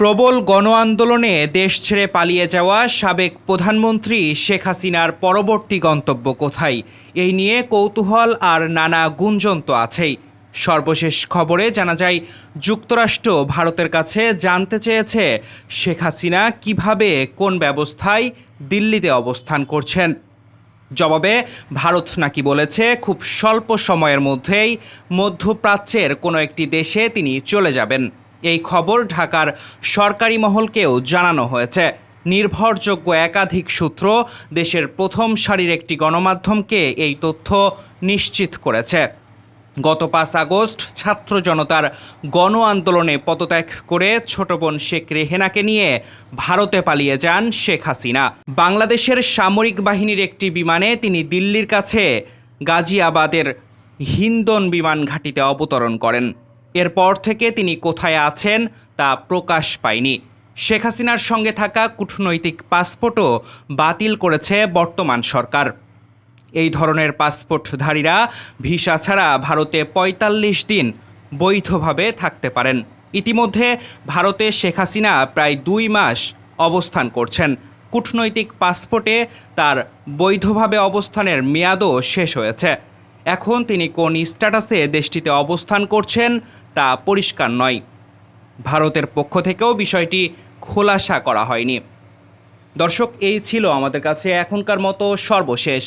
প্রবল গণ আন্দোলনে দেশ ছেড়ে পালিয়ে যাওয়া সাবেক প্রধানমন্ত্রী শেখ হাসিনার পরবর্তী গন্তব্য কোথায়? এই নিয়ে কৌতূহল আর নানা গুঞ্জন তো আছেই। সর্বশেষ খবরে জানা যায়, যুক্তরাষ্ট্র ভারতের কাছে জানতে চেয়েছে শেখ হাসিনা কীভাবে কোন ব্যবস্থায় দিল্লিতে অবস্থান করছেন। জবাবে, ভারত নাকি বলেছে খুব স্বল্প সময়ের মধ্যেই মধ্যপ্রাচ্যের কোনো একটি দেশে তিনি চলে যাবেন। এই খবর ঢাকার সরকারি মহলকেও জানানো হয়েছে। নির্ভরযোগ্য একাধিক সূত্র দেশের প্রথম সারির একটি গণমাধ্যমকে এই তথ্য নিশ্চিত করেছে। গত পাঁচ আগস্ট ছাত্র জনতার গণ আন্দোলনে পদত্যাগ করে ছোট বোন শেখ রেহেনাকে নিয়ে ভারতে পালিয়ে যান শেখ হাসিনা। বাংলাদেশের সামরিক বাহিনীর একটি বিমানে তিনি দিল্লির কাছে গাজিয়াবাদের হিন্দন বিমান ঘাঁটিতে অবতরণ করেন। এরপর থেকে তিনি কোথায় আছেন তা প্রকাশ পায়নি। শেখ হাসিনার সঙ্গে থাকা কূটনৈতিক পাসপোর্টও বাতিল করেছে বর্তমান সরকার। এই ধরনের পাসপোর্টধারীরা ভিসা ছাড়া ভারতে ৪৫ দিন বৈধভাবে থাকতে পারেন। ইতিমধ্যে ভারতে শেখ হাসিনা প্রায় দুই মাস অবস্থান করছেন। কূটনৈতিক পাসপোর্টে তার বৈধভাবে অবস্থানের মেয়াদও শেষ হয়েছে। এখন তিনি কোন স্ট্যাটাসে দেশটিতে অবস্থান করছেন তা পরিষ্কার নয়। ভারতের পক্ষ থেকেও বিষয়টি খোলাসা করা হয়নি। দর্শক, এই ছিল আমাদের কাছে এখনকার মতো সর্বশেষ।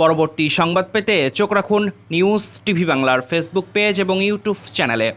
পরবর্তী সংবাদ পেতে চোখ রাখুন নিউজ টিভি বাংলার ফেসবুক পেজ এবং ইউটিউব চ্যানেলে।